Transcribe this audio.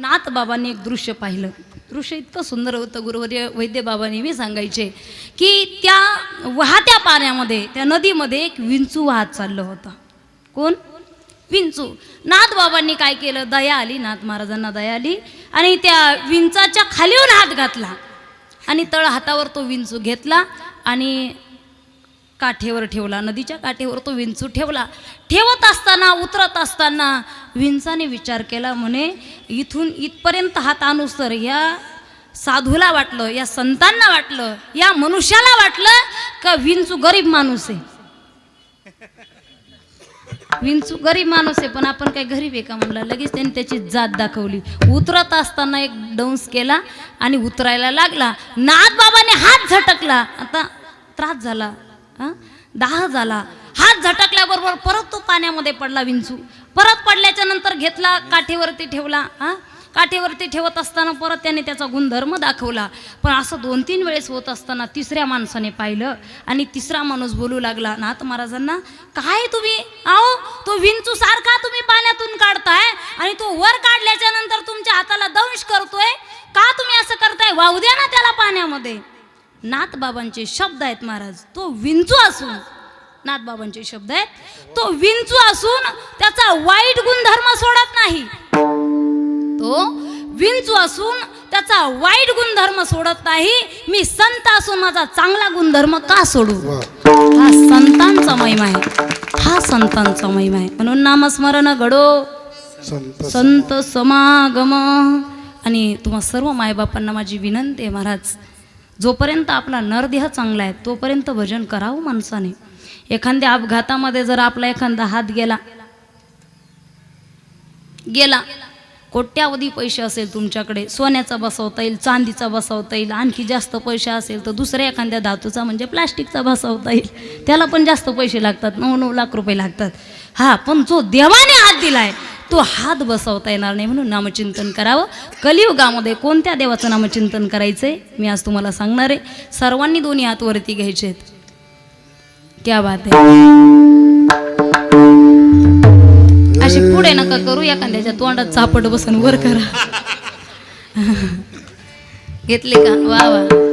नाथ बाबांनी एक दृश्य पाहिलं. दृश्य इतकं सुंदर होतं गुरुवर्य वैद्य बाबा नेहमी सांगायचे की त्या वाहत्या पाण्यामध्ये त्या नदीमध्ये एक विंचू वाहत चाललं होता. कोण? विंचू. नाथ बाबांनी काय केलं? दया आली नाथ महाराजांना दया आली आणि त्या विंचाच्या खालीवर हात घातला आणि तळ हातावर तो विंचू घेतला आणि काठेवर ठेवला नदीच्या काठेवर तो विंचू ठेवला. ठेवत असताना उतरत असताना विंचाने विचार केला म्हणे इथून इथपर्यंत हात अनुसर या साधूला वाटलं या संतांना वाटलं या मनुष्याला वाटलं का विंचू गरीब माणूस आहे? विंचू गरीब माणूस आहे पण आपण काय गरीब आहे का म्हणला? लगेच त्यांनी त्याची जात दाखवली. उतरत असताना एक डंस केला आणि उतरायला लागला. नाथ बाबाने हात झटकला. आता त्रास झाला. हा? दाह झाला. हात झटकल्याबरोबर परत तो पाण्यामध्ये पडला विंचू. परत पडल्याच्या नंतर घेतला काठीवरती ठेवला हा? काठीवरती ठेवत असताना परत त्याने त्याचा गुणधर्म दाखवला. पण असं दोन तीन वेळेस होत असताना तिसऱ्या माणसाने पाहिलं आणि तिसरा माणूस बोलू लागला नाथ महाराजांना काय तुम्ही? आहो तो विंचू सारखा तुम्ही पाण्यातून काढताय आणि तो वर काढल्याच्या नंतर तुमच्या हाताला दंश करतोय? का तुम्ही असं करताय? वाहू द्या ना त्याला पाण्यामध्ये. नाथ बाबांचे शब्द आहेत महाराज. तो विंचू असून नाथ बाबांचे शब्द आहेत. तो विंचू असून त्याचा वाईट गुणधर्म सोडत नाही. तो विंचू असून त्याचा वाईट गुणधर्म सोडत नाही. मी संत असून माझा चांगला गुणधर्म का सोडू? हा संतांचा महिमा आहे. हा संतांचा महिमा आहे. म्हणून नामस्मरण घडो. संत संत समागम. आणि तुम्हा सर्व मायबापांना माझी विनंती आहे महाराज. जोपर्यंत आपला नरदेह चांगला आहे तोपर्यंत भजन करावं माणसाने. एखाद्या अपघातामध्ये जर आपला एखादा हात गेला गेला कोट्यावधी पैसे असेल तुमच्याकडे सोन्याचा बसवता येईल चांदीचा बसवता येईल आणखी जास्त पैसे असेल तर दुसऱ्या एखाद्या धातूचा म्हणजे प्लास्टिकचा बसवता येईल. त्याला पण जास्त पैसे लागतात नऊ नऊ लाख रुपये लागतात. हा पण जो देवाने हात दिला आहे तो हात बसवता येणार नाही म्हणून नामचिंतन करावं. कलियुगामध्ये कोणत्या देवाचं नामचिंतन करायचं आहे मी आज तुम्हाला सांगणार आहे. सर्वांनी दोन्ही हात वरती घ्यायचे आहेत क्या बात आहे. अशी पुढे नका करू. एखाद्याच्या तोंडात चापट बसून वर करा. घेतले का? वा वा.